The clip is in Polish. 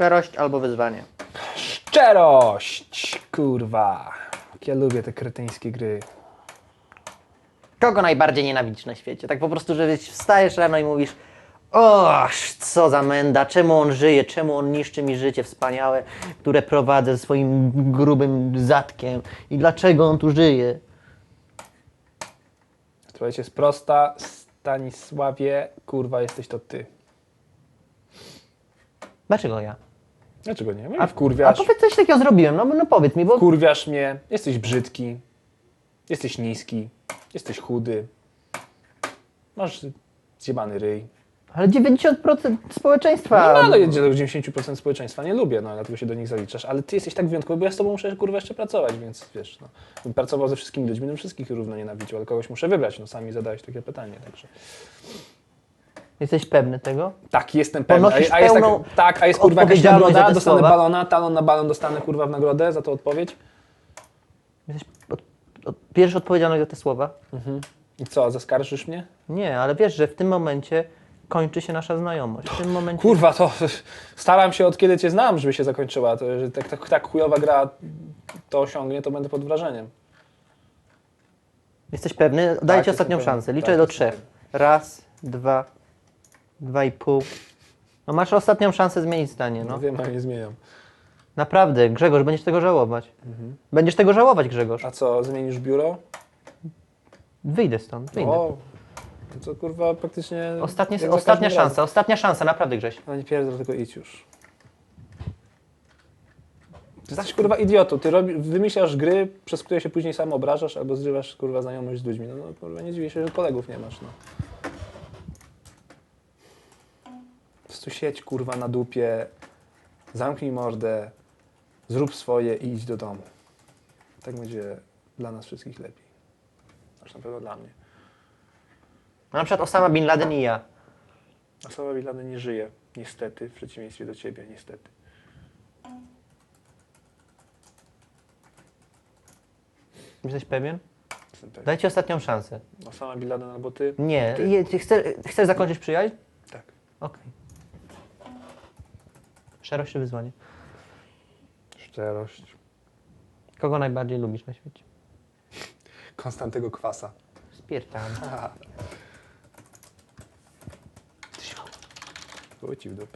Szczerość albo wyzwanie. Szczerość! Kurwa. Jak ja lubię te kretyńskie gry. Kogo najbardziej nienawidzisz na świecie? Tak po prostu, że wstajesz rano i mówisz Oż, co za menda, czemu on żyje, czemu on niszczy mi życie wspaniałe, które prowadzę swoim grubym zatkiem i dlaczego on tu żyje? Odpowiedź jest prosta. Stanisławie, kurwa, jesteś to ty. Dlaczego ja? Dlaczego nie? A, A wkurwiasz. a powiedz coś takiego zrobiłem, no, no powiedz mi, bo Kurwiasz mnie, jesteś brzydki, jesteś niski, jesteś chudy, masz zjebany ryj. Ale 90% społeczeństwa... No, ale 90% społeczeństwa nie lubię, no dlatego się do nich zaliczasz, ale ty jesteś tak wyjątkowy, bo ja z tobą muszę kurwa jeszcze pracować, więc wiesz, no. Bym pracował ze wszystkimi ludźmi, bym wszystkich równo nienawidził, ale kogoś muszę wybrać, no sami zadałeś takie pytanie, także. Jesteś pewny tego? Tak, jestem pewny. A, Ponosisz a jest tak, tak, a jest kurwa jakaś nagroda, dostanę słowa? balona, talon na balon dostanę kurwa w nagrodę za tą odpowiedź. Jesteś od, od, bierzesz odpowiedzialność za te słowa? I co, zaskarżysz mnie? Nie, ale wiesz, że w tym momencie kończy się nasza znajomość. W tym momencie... Kurwa, to staram się od kiedy cię znam, żeby się zakończyła. To, że tak, tak, tak chujowa gra to osiągnie, to będę pod wrażeniem. Jesteś pewny? Daję Tak, ostatnią szansę. pewny. Liczę Tak, do trzech. Raz, dwa, dwa i pół. No masz ostatnią szansę zmienić zdanie, No no. wiem, ale nie zmieniam. Naprawdę, Grzegorz, będziesz tego żałować. Mhm. Będziesz tego żałować, Grzegorz. A co, zmienisz biuro? Wyjdę stąd, wyjdę. O, to co kurwa praktycznie... Ostatnie, jak za ostatnia każdym szansa, ostatnia szansa, naprawdę Grześ. No nie pierdol, tylko idź już. Ty jesteś kurwa idiotą. Ty robi, wymyślasz gry, przez które się później sam obrażasz albo zrywasz kurwa znajomość z ludźmi. No, no kurwa nie dziwię się, że kolegów nie masz. No. Po prostu siedź kurwa na dupie, zamknij mordę, zrób swoje i idź do domu. Tak będzie dla nas wszystkich lepiej. Aż na pewno dla mnie. No, na przykład Osama Bin Laden i ja. Osoba Bin Laden nie żyje, niestety, w przeciwieństwie do ciebie, niestety. Jesteś pewien? Jestem pewien. Daj ci ostatnią szansę. Osama Bin Laden albo ty? Nie, Ty. je- ty chcesz, chcesz zakończyć przyjaźń? Tak. Okej. Szczerość czy wyzwanie? Szczerość. Kogo najbardziej lubisz na świecie? Konstantego kwasa. Spiertam. 我住的。